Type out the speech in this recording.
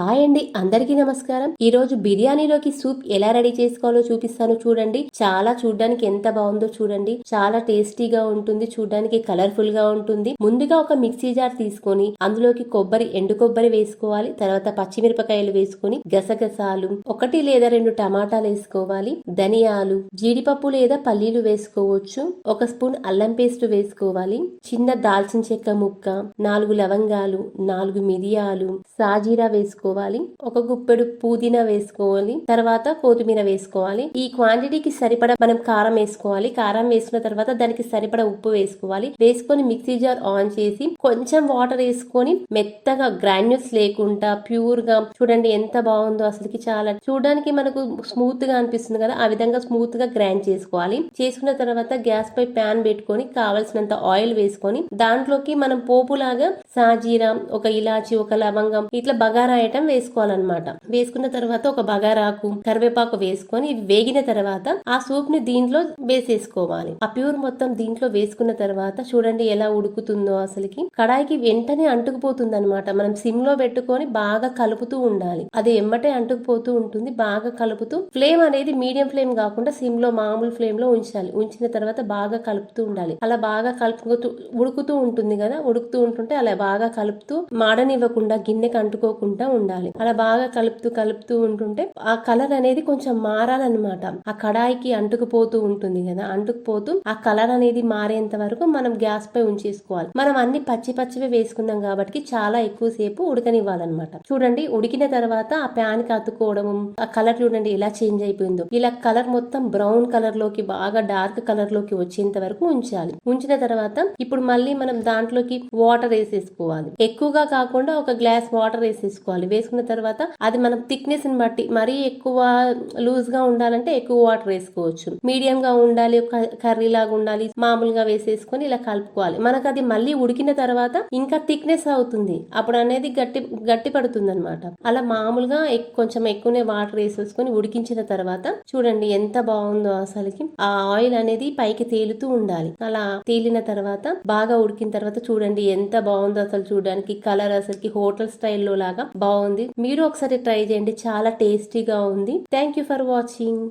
Hi అండి అందరికీ నమస్కారం. ఈ రోజు బిర్యానీలోకి సూప్ ఎలా రెడీ చేసుకోవాలో చూపిస్తాను చూడండి. చాలా చూడడానికి ఎంత బాగుందో చూడండి. చాలా టేస్టీగా ఉంటుంది చూడడానికి కలర్ఫుల్గా ఉంటుంది. ముందుగా ఒక మిక్సీ జార్ తీసుకొని అందులోకి కొబ్బరి ఎండు కొబ్బరి వేసుకోవాలి. తర్వాత పచ్చిమిరపకాయలు వేసుకొని గసగసాలు ఒకటి లేదా రెండు టమాటాలు వేసుకోవాలి. ధనియాలు జీడిపప్పు లేదా పల్లీలు వేసుకోవచ్చు. ఒక స్పూన్ అల్లం పేస్ట్ వేసుకోవాలి. చిన్న దాల్చిన చెక్క ముక్క నాలుగు లవంగాలు నాలుగు మిరియాలు సాజీరా వేసుకోవాలి ఒక గుప్పెడు పుదీనా వేసుకోవాలి. తర్వాత కొత్తిమీర వేసుకోవాలి. ఈ క్వాంటిటీకి సరిపడ మనం కారం వేసుకోవాలి. కారం వేసుకున్న తర్వాత దానికి సరిపడా ఉప్పు వేసుకోవాలి. వేసుకొని మిక్సీ జార్ ఆన్ చేసి కొంచెం వాటర్ వేసుకొని మెత్తగా గ్రాన్యూల్స్ లేకుండా ప్యూర్గా చూడండి ఎంత బాగుందో అసలుకి చాలా. చూడడానికి మనకు స్మూత్గా అనిపిస్తుంది కదా. ఆ విధంగా స్మూత్గా గ్రైండ్ చేసుకోవాలి. చేసుకున్న తర్వాత గ్యాస్ పై ప్యాన్ పెట్టుకొని కావలసినంత ఆయిల్ వేసుకొని దాంట్లోకి మనం పోపులాగా సాజీరా ఒక ఇలాచి ఒక లవంగం ఇట్లా బగారా ఐటమ్ వేసుకోవాలన్నమాట. వేసుకున్న తర్వాత ఒక బగారాకు కరివేపాకు వేసుకొని ఇవి వేగిన తర్వాత ఆ సూప్ని దీంట్లో వేసేసుకోవాలి. ఆ ప్యూర్ మొత్తం దీంట్లో వేసుకున్న తర్వాత చూడండి ఎలా ఉడుకుతుందో అసలుకి. కడాయికి వెంటనే అంటుకుపోతుంది అనమాట మనం సిమ్లో పెట్టుకొని బాగా కలుపుతూ ఉండాలి. అది ఎమ్మటే అంటుకుపోతూ ఉంటుంది బాగా కలుపుతూ. ఫ్లేమ్ అనేది మీడియం ఫ్లేమ్ కాకుండా సిమ్లో మామూలు ఫ్లేమ్లో ఉంచాలి. ఉంచిన తర్వాత బాగా కలుపుతూ ఉండాలి. అలా బాగా కలుపుతూ ఉడుకుతూ ఉంటుంది కదా. ఉడుకుతూ ఉంటుంటే అలా బాగా కలుపుతూ మాడనివ్వకుండా గిన్నెకి అంటుకోకుండా ఉండాలి. అలా బాగా కలుపుతూ కలుపుతూ ఉంటుంటే ఆ కలర్ అనేది కొంచెం మారాలన్నమాట. ఆ కడాయికి అంటుకుపోతూ ఉంటుంది కదా అంటుకుపోతూ ఆ కలర్ అనేది మారేంత వరకు మనం గ్యాస్ పై ఉంచేసుకోవాలి. మనం అన్ని పచ్చి పచ్చివే వేసుకున్నాం కాబట్టి చాలా ఎక్కువ సేపు ఉడకనివ్వాలన్నమాట. చూడండి ఉడికిన తర్వాత ఆ ప్యాన్కి అతుక్కోవడం ఆ కలర్ చూడండి ఎలా చేంజ్ అయిపోయిందో. ఇలా కలర్ మొత్తం బ్రౌన్ కలర్లోకి బాగా డార్క్ కలర్లోకి వచ్చేంత వరకు ఉంచాలి. ఉంచిన తర్వాత ఇప్పుడు మళ్ళీ మనం దాంట్లోకి వాటర్ వేసేసుకోవాలి. ఎక్కువగా కాకుండా ఒక గ్లాస్ వాటర్ వేసేసుకోవాలి. వేసుకున్న తర్వాత అది మనం థిక్నెస్ని బట్టి మరీ ఎక్కువ లూజ్గా ఉండాలంటే ఎక్కువ వాటర్ వేసుకోవచ్చు. మీడియం గా ఉండాలి ఒక కర్రీ లాగా ఉండాలి మామూలుగా వేసేసుకొని ఇలా కలుపుకోవాలి. మనకు అది మళ్ళీ ఉడికిన తర్వాత ఇంకా థిక్నెస్ అవుతుంది. అప్పుడు అనేది గట్టి గట్టి పడుతుంది అనమాట అలా మామూలుగా కొంచెం ఎక్కువనే వాటర్ వేసేసుకొని ఉడికించిన తర్వాత చూడండి ఎంత బాగుందో అసలుకి. ఆ ఆయిల్ అనేది పైకి తేలుతూ ఉండాలి. అలా తేలిన తర్వాత బాగా ఉడికిన తర్వాత చూడండి ఎంత బాగుందో అసలు చూడడానికి. కలర్ అసలుకి హోటల్ స్టైల్లో లాగా బాగుంది. మీరు ఒకసారి ట్రై చేయండి. చాలా టేస్టీగా ఉంది. Thank you for watching